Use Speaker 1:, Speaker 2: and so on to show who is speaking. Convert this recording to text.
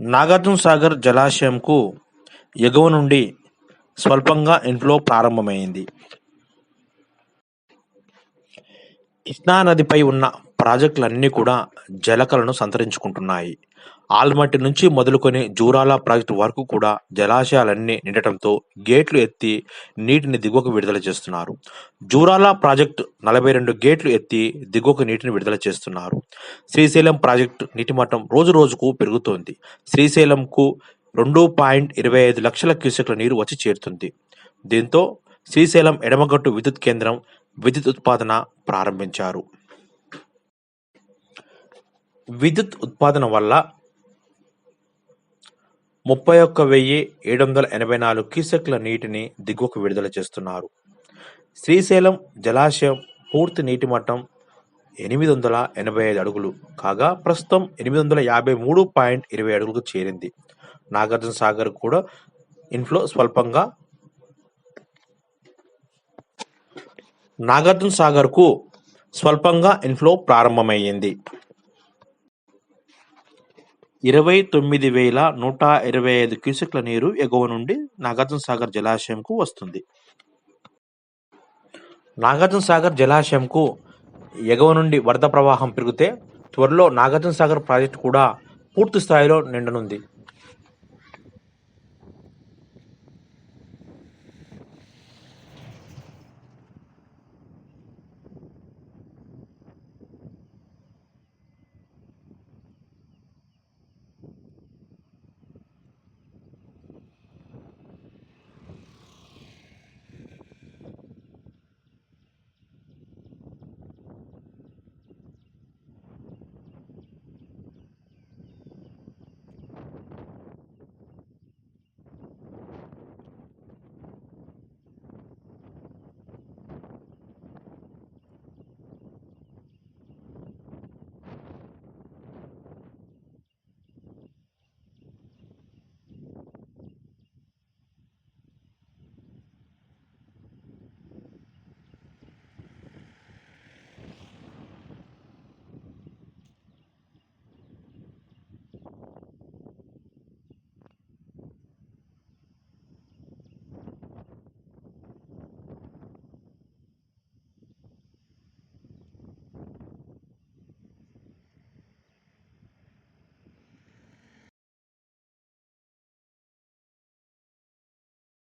Speaker 1: నాగార్జున సాగర్ జలాశయంకు ఎగువ నుండి స్వల్పంగా ఇన్ఫ్లో ప్రారంభమైంది. కృష్ణా నదిపై ఉన్న ప్రాజెక్టులన్నీ కూడా జలకలను సంతరించుకుంటున్నాయి. ఆల్మట్టి నుంచి మొదలుకొని జూరాల ప్రాజెక్టు వరకు కూడా జలాశయాలన్నీ నిండటంతో గేట్లు ఎత్తి నీటిని దిగువకు విడుదల చేస్తున్నారు. జూరాల ప్రాజెక్టు నలభై రెండు గేట్లు ఎత్తి దిగువకు నీటిని విడుదల చేస్తున్నారు. శ్రీశైలం ప్రాజెక్టు నీటిమట్టం రోజురోజుకు పెరుగుతోంది. శ్రీశైలంకు రెండు పాయింట్ ఇరవై ఐదు లక్షల క్యూసెక్ల నీరు వచ్చి చేరుతుంది. దీంతో శ్రీశైలం ఎడమగట్టు విద్యుత్ కేంద్రం విద్యుత్ ఉత్పాదన ప్రారంభించారు. విద్యుత్ ఉత్పాదన వల్ల ముప్పై ఒక్క వెయ్యి ఏడు వందల ఎనభై నాలుగు క్యూసెక్ల నీటిని దిగువకు విడుదల చేస్తున్నారు. శ్రీశైలం జలాశయం పూర్తి నీటి మట్టం ఎనిమిది వందల ఎనభై ఐదు అడుగులు కాగా ప్రస్తుతం ఎనిమిది వందల యాభై మూడు పాయింట్ ఇరవై అడుగులకు చేరింది. నాగార్జున సాగర్ కూడా ఇన్ఫ్లో స్వల్పంగా నాగార్జున సాగర్కు స్వల్పంగా ఇన్ఫ్లో ప్రారంభమయ్యింది. ఇరవై తొమ్మిది వేల నూట ఇరవై ఐదు క్యూసెక్ల నీరు ఎగువ నుండి నాగార్జున సాగర్ జలాశయంకు వస్తుంది. నాగార్జున సాగర్ జలాశయంకు ఎగువ నుండి వరద ప్రవాహం పెరిగితే త్వరలో నాగార్జున సాగర్ ప్రాజెక్టు కూడా పూర్తి స్థాయిలో నిండనుంది.